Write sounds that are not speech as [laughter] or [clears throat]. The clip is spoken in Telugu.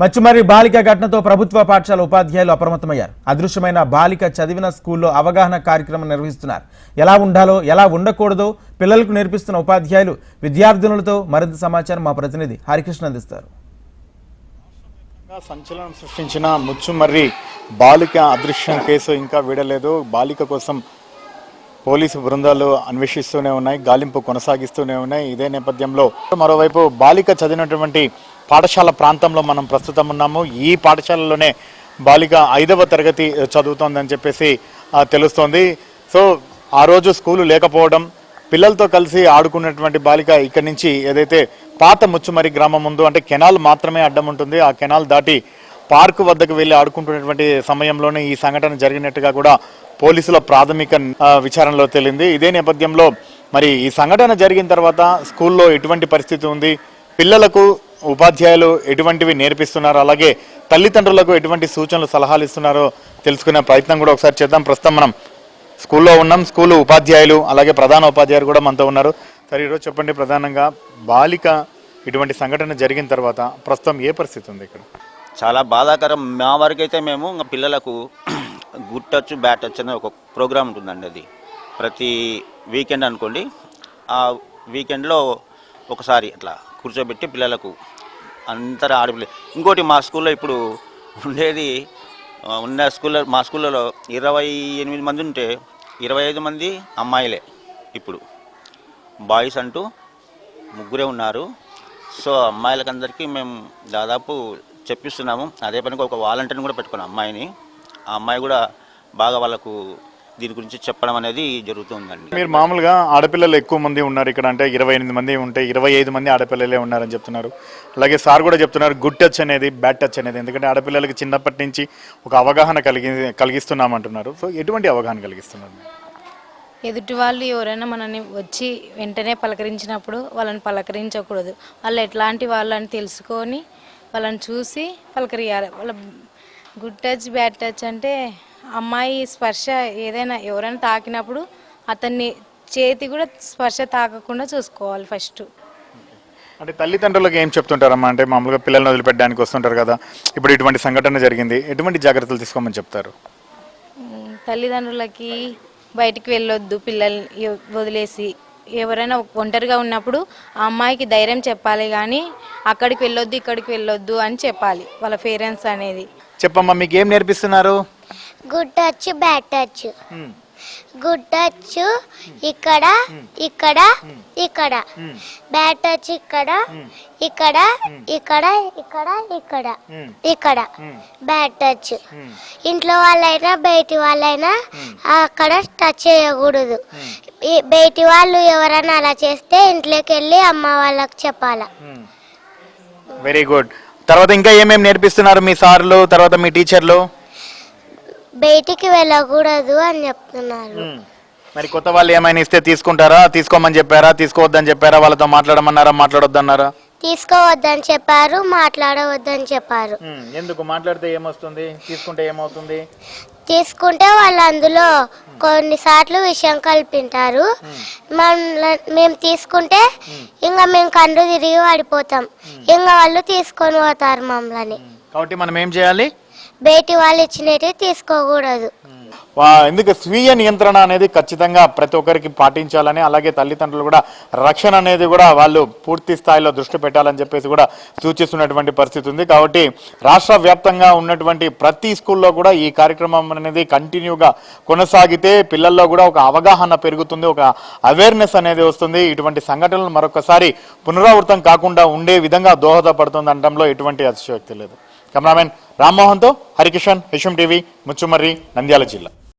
మచ్చుమర్రి బాలిక ఘటనతో ప్రభుత్వ పాఠశాల ఉపాధ్యాయులు అప్రమత్తమయ్యారు. అదృశ్యమైన బాలిక చదివిన స్కూల్లో అవగాహన కార్యక్రమం నిర్వహిస్తున్నారు. ఎలా ఉండాలో ఎలా ఉండకూడదో పిల్లలకు నేర్పిస్తున్న ఉపాధ్యాయులు విద్యార్థినులతో మరింత సమాచారం మా ప్రతినిధి హరికృష్ణ అందిస్తారు. సంచలనం సృష్టించిన ముచ్చుమర్రి బాలిక అదృశ్యం కేసు ఇంకా వీడలేదు. బాలిక కోసం పోలీసు బృందాలు అన్వేషిస్తూనే ఉన్నాయి గాలింపు కొనసాగిస్తూనే ఉన్నాయి. ఇదే నేపథ్యంలో మరోవైపు బాలిక చదివినటువంటి పాఠశాల ప్రాంతంలో మనం ప్రస్తుతం ఉన్నాము. ఈ పాఠశాలలోనే బాలిక ఐదవ తరగతి చదువుతోందని చెప్పేసి తెలుస్తోంది. సో ఆ రోజు స్కూలు లేకపోవడం పిల్లలతో కలిసి ఆడుకున్నటువంటి బాలిక ఇక్కడి నుంచి ఏదైతే పాత ముచ్చుమరి గ్రామం ముందు అంటే కెనాల్ మాత్రమే అడ్డం ఉంటుంది. ఆ కెనాల్ దాటి పార్క్ వద్దకు వెళ్ళి ఆడుకుంటున్నటువంటి సమయంలోనే ఈ సంఘటన జరిగినట్టుగా కూడా పోలీసుల ప్రాథమిక విచారణలో తేలింది. ఇదే నేపథ్యంలో మరి ఈ సంఘటన జరిగిన తర్వాత స్కూల్లో ఎటువంటి పరిస్థితి ఉంది? పిల్లలకు ఉపాధ్యాయులు ఎటువంటివి నేర్పిస్తున్నారు అలాగే తల్లిదండ్రులకు ఎటువంటి సూచనలు సలహాలు ఇస్తున్నారో తెలుసుకునే ప్రయత్నం కూడా ఒకసారి చేద్దాం. ప్రస్తుతం మనం స్కూల్లో ఉన్నాం. స్కూల్ ఉపాధ్యాయులు అలాగే ప్రధాన ఉపాధ్యాయులు కూడా మనతో ఉన్నారు. సరే ఈరోజు చెప్పండి ప్రధానంగా బాలిక ఇటువంటి సంఘటన జరిగిన తర్వాత ప్రస్తుతం ఏ పరిస్థితి ఉంది ఇక్కడ? చాలా బాధాకరం. మా వరకు అయితే మేము ఇంకా పిల్లలకు [clears throat] గుడ్ టచ్ బ్యాట్ టచ్ అనే ఒక ప్రోగ్రామ్ ఉంటుందండి అది. ప్రతి వీకెండ్ అనుకోండి. ఆ వీకెండ్లో ఒకసారి అట్లా కూర్చోబెట్టి పిల్లలకు అందరూ ఆడపిల్ల ఇంకోటి మా స్కూల్లో ఇప్పుడు ఉండేది ఉన్న స్కూల్లో మా స్కూళ్ళలో ఇరవై ఎనిమిది మంది ఉంటే ఇరవై ఐదు మంది అమ్మాయిలే ఇప్పుడు. బాయ్స్ అంటూ ముగ్గురే ఉన్నారు. సో అమ్మాయిలకందరికీ మేము దాదాపు చెప్పిస్తున్నాము. అదే పనికి ఒక వాలంటీర్ని కూడా పెట్టుకున్నాం అమ్మాయిని. ఆ అమ్మాయి కూడా బాగా వాళ్ళకు దీని గురించి చెప్పడం అనేది జరుగుతుందండి. మీరు మామూలుగా ఆడపిల్లలు ఎక్కువ మంది ఉన్నారు ఇక్కడ అంటే ఇరవై ఎనిమిది మంది ఉంటే ఇరవై ఐదు మంది ఆడపిల్లలే ఉన్నారని చెప్తున్నారు. అలాగే సార్ కూడా చెప్తున్నారు గుడ్ టచ్ అనేది బ్యాడ్ టచ్ అనేది. ఎందుకంటే ఆడపిల్లలకి చిన్నప్పటి నుంచి ఒక అవగాహన కలిగి కలిగిస్తున్నామంటున్నారు. సో ఎటువంటి అవగాహన కలిగిస్తున్నారు? ఎదుటి వాళ్ళు ఎవరైనా మనని వచ్చి వెంటనే పలకరించినప్పుడు వాళ్ళని పలకరించకూడదు. వాళ్ళు ఎట్లాంటి వాళ్ళు అని తెలుసుకొని వాళ్ళని చూసి పలకరియాలి. వాళ్ళ గుడ్ టచ్ బ్యాడ్ టచ్ అంటే అమ్మాయి స్పర్శ ఏదైనా ఎవరైనా తాకినప్పుడు అతన్ని చేతి కూడా స్పర్శ తాకకుండా చూసుకోవాలి ఫస్ట్. అంటే తల్లిదండ్రులకు ఏం చెప్తుంటారమ్మా? అంటే మామూలుగా పిల్లల్ని వదిలిపెట్టడానికి వస్తుంటారు కదా. ఇప్పుడు ఇటువంటి సంఘటన జరిగింది. ఎటువంటి జాగ్రత్తలు తీసుకోమని చెప్తారు? తల్లిదండ్రులకి బయటికి వెళ్ళొద్దు పిల్లల్ని వదిలేసి. ఎవరైనా ఒంటరిగా ఉన్నప్పుడు ఆ అమ్మాయికి ధైర్యం చెప్పాలి కానీ అక్కడికి వెళ్ళొద్దు ఇక్కడికి వెళ్ళొద్దు అని చెప్పాలి వాళ్ళ పేరెంట్స్ అనేది. చెప్పమ్మా మీకు ఏం నేర్పిస్తున్నారు? Good touch bad touch good touch ఇక్కడ ఇక్కడ ఇక్కడ. బ్యాడ్ టచ్ ఇక్కడ ఇక్కడ ఇక్కడ ఇక్కడ ఇక్కడ ఇక్కడ. బ్యాడ్ టచ్ ఇంట్లో వాళ్ళైనా బయటి వాళ్ళైనా అక్కడ టచ్ చేయకూడదు. ఈ బయటి వాళ్ళు ఎవరైనా అలా చేస్తే ఇంట్లోకి వెళ్ళి అమ్మ వాళ్ళకి చెప్పాలా. వెరీ గుడ్ తర్వాత ఇంకా ఏమేమి నేర్పిస్తున్నారు మీ సార్లు తర్వాత మీ టీచర్లు? బయటికి వెళ్ళకూడదు అని చెప్తున్నారు. మరి కొత్త వాళ్ళు ఏమైనా ఇస్తే తీసుకుంటారా? తీసుకోమని చెప్పారా? తీసుకోవద్దని చెప్పారా? వాళ్ళతో మాట్లాడమన్నారా? మాట్లాడొద్దన్నారా? తీసుకోవద్దని చెప్పారు మాట్లాడవద్దని చెప్పారు. ఎందుకు? మాట్లాడితే ఏమొస్తుంది? తీసుకుంటే ఏమవుతుంది? తీసుకుంటే వాళ్ళు అందులో కొన్నిసార్లు విషయం కల్పింటారు. మన మేము తీసుకుంటే ఇంకా మేము కండ్లు తిరిగి పడిపోతాం ఇంకా వాళ్ళు తీసుకొని పోతారు మమ్మల్ని. కాబట్టి మనం ఏం చేయాలి? బయటి వాళ్ళు ఇచ్చినవి తీసుకోకూడదు. ఎందుకు స్వీయ నియంత్రణ అనేది ఖచ్చితంగా ప్రతి ఒక్కరికి పాటించాలని అలాగే తల్లిదండ్రులు కూడా రక్షణ అనేది కూడా వాళ్ళు పూర్తి స్థాయిలో దృష్టి పెట్టాలని చెప్పేసి కూడా సూచిస్తున్నటువంటి పరిస్థితి ఉంది. కాబట్టి రాష్ట్ర వ్యాప్తంగా ఉన్నటువంటి ప్రతి స్కూల్లో కూడా ఈ కార్యక్రమం అనేది కంటిన్యూగా కొనసాగితే పిల్లల్లో కూడా ఒక అవగాహన పెరుగుతుంది ఒక అవేర్నెస్ అనేది వస్తుంది. ఇటువంటి సంఘటనలు మరొకసారి పునరావృతం కాకుండా ఉండే విధంగా దోహదపడుతుంది అనడంలో ఎటువంటి అతిశయోక్తి లేదు. కెమెరామెన్ రామ్మోహన్తో హరికిషన్ హెచ్ఎం టీవీ ముచ్చుమర్రి నంద్యాల జిల్లా.